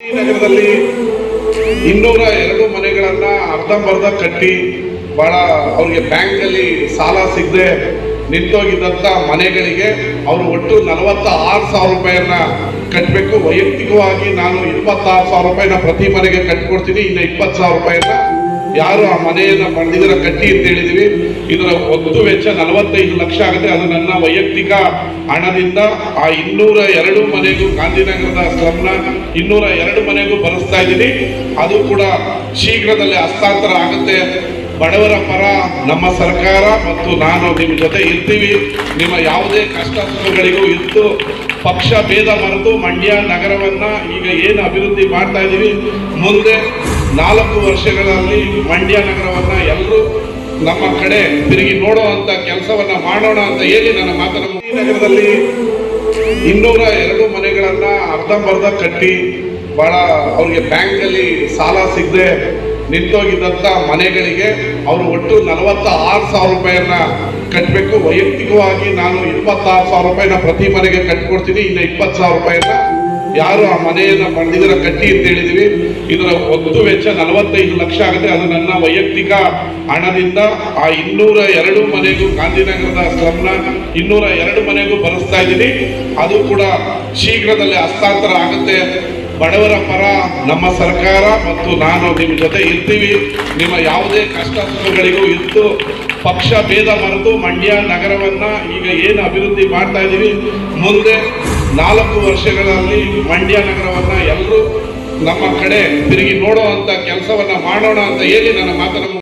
ನಗರದಲ್ಲಿ ಇನ್ನೂರ ಎರಡು ಮನೆಗಳನ್ನ ಅರ್ಧಂಬರ್ಧ ಕಟ್ಟಿ ಬಹಳ ಅವ್ರಿಗೆ ಬ್ಯಾಂಕ್ ಅಲ್ಲಿ ಸಾಲ ಸಿಗದೆ ನಿಂತೋಗಿದ್ದಂತ ಮನೆಗಳಿಗೆ ಅವರು ಒಟ್ಟು ನಲವತ್ತ ಆರು ಸಾವಿರ ರೂಪಾಯಿಯನ್ನ ಕಟ್ಟಬೇಕು ವೈಯಕ್ತಿಕವಾಗಿ ನಾನು ಇಪ್ಪತ್ತಾರು ಸಾವಿರ ರೂಪಾಯಿನ ಪ್ರತಿ ಮನೆಗೆ ಕಟ್ಕೊಡ್ತೀನಿ. ಇನ್ನು ಇಪ್ಪತ್ತು ಸಾವಿರ ರೂಪಾಯಿನ ಯಾರು ಆ ಮನೆಯನ್ನ ಪಡೆದಿದ್ದೀರ ಕಟ್ಟಿ ಅಂತ ಹೇಳಿದೀವಿ. ಇದರ ಒಟ್ಟು ವೆಚ್ಚ ನಲವತ್ತೈದು ಲಕ್ಷ ಆಗುತ್ತೆ. ಅದು ನನ್ನ ವೈಯಕ್ತಿಕ ಹಣದಿಂದ ಆ ಇನ್ನೂರ ಎರಡು ಮನೆಗೂ ಗಾಂಧಿನಗರದ ಸ್ಲಮ್ನ ಇನ್ನೂರ ಎರಡು ಮನೆಗೂ ಬರೆಸ್ತಾ ಇದ್ದೀನಿ. ಅದು ಕೂಡ ಶೀಘ್ರದಲ್ಲಿ ಹಸ್ತಾಂತರ ಆಗುತ್ತೆ. ಬಡವರ ಪರ ನಮ್ಮ ಸರ್ಕಾರ ಮತ್ತು ನಾನು ನಿಮ್ಮ ಜೊತೆ ಇರ್ತೀವಿ. ನಿಮ್ಮ ಯಾವುದೇ ಕಷ್ಟ ಇತ್ತು ಪಕ್ಷ ಭೇದ ಮರೆತು ಮಂಡ್ಯ ನಗರವನ್ನು ಈಗ ಏನು ಅಭಿವೃದ್ಧಿ ಮಾಡ್ತಾ ಇದ್ದೀವಿ. ಮುಂದೆ ನಾಲ್ಕು ವರ್ಷಗಳಲ್ಲಿ ಮಂಡ್ಯ ನಗರವನ್ನ ಎಲ್ಲರೂ ನಮ್ಮ ಕಡೆ ತಿರುಗಿ ನೋಡುವಂತ ಕೆಲಸವನ್ನ ಮಾಡೋಣ ಅಂತ ಹೇಳಿ ನನ್ನ ಮಾತನ್ನು ಈ ನಗರದಲ್ಲಿ ಇನ್ನೂರ ಎರಡು ಮನೆಗಳನ್ನ ಅರ್ಧಂಬರ್ಧ ಕಟ್ಟಿ ಬಹಳ ಅವ್ರಿಗೆ ಬ್ಯಾಂಕ್ ಅಲ್ಲಿ ಸಾಲ ಸಿಗದೆ ನಿಂತೋಗಿದ್ದಂತ ಮನೆಗಳಿಗೆ ಅವರು ಒಟ್ಟು ನಲವತ್ತ ಆರು ಸಾವಿರ ರೂಪಾಯಿಯನ್ನ ಕಟ್ಟಬೇಕು ವೈಯಕ್ತಿಕವಾಗಿ ನಾನು ಇಪ್ಪತ್ತಾರು ಸಾವಿರ ರೂಪಾಯಿನ ಪ್ರತಿ ಮನೆಗೆ ಕಟ್ಕೊಡ್ತೀನಿ. ಇನ್ನು ಇಪ್ಪತ್ತು ಸಾವಿರ ರೂಪಾಯಿನ ಯಾರು ಆ ಮನೆಯನ್ನ ಪಡೆದಿದ್ದೀರ ಕಟ್ಟಿ ಅಂತ ಇದರ ಒಟ್ಟು ವೆಚ್ಚ ನಲವತ್ತೈದು ಲಕ್ಷ ಆಗುತ್ತೆ. ಅದು ನನ್ನ ವೈಯಕ್ತಿಕ ಹಣದಿಂದ ಆ ಇನ್ನೂರ ಎರಡು ಮನೆಗೂ ಗಾಂಧಿನಗರದ ಸ್ಲಮ್ನ ಇನ್ನೂರ ಎರಡು ಮನೆಗೂ ಬರೆಸ್ತಾ ಇದ್ದೀನಿ. ಅದು ಕೂಡ ಶೀಘ್ರದಲ್ಲಿ ಹಸ್ತಾಂತರ ಆಗುತ್ತೆ. ಬಡವರ ಪರ ನಮ್ಮ ಸರ್ಕಾರ ಮತ್ತು ನಾನು ನಿಮ್ಮ ಜೊತೆ ಇರ್ತೀವಿ. ನಿಮ್ಮ ಯಾವುದೇ ಕಷ್ಟ ಸುಖಗಳಿಗೂ ಇತ್ತು ಪಕ್ಷ ಭೇದ ಮರೆತು ಮಂಡ್ಯ ನಗರವನ್ನ ಈಗ ಏನು ಅಭಿವೃದ್ಧಿ ಮಾಡ್ತಾ ಇದ್ದೀವಿ ಮುಂದೆ ನಾಲ್ಕು ವರ್ಷಗಳಲ್ಲಿ ಮಂಡ್ಯ ನಗರವನ್ನ ಎಲ್ಲರೂ ನಮ್ಮ ಕಡೆ ತಿರುಗಿ ನೋಡುವಂತ ಕೆಲಸವನ್ನ ಮಾಡೋಣ ಅಂತ ಹೇಳಿ ನನ್ನ ಮಾತನ್ನು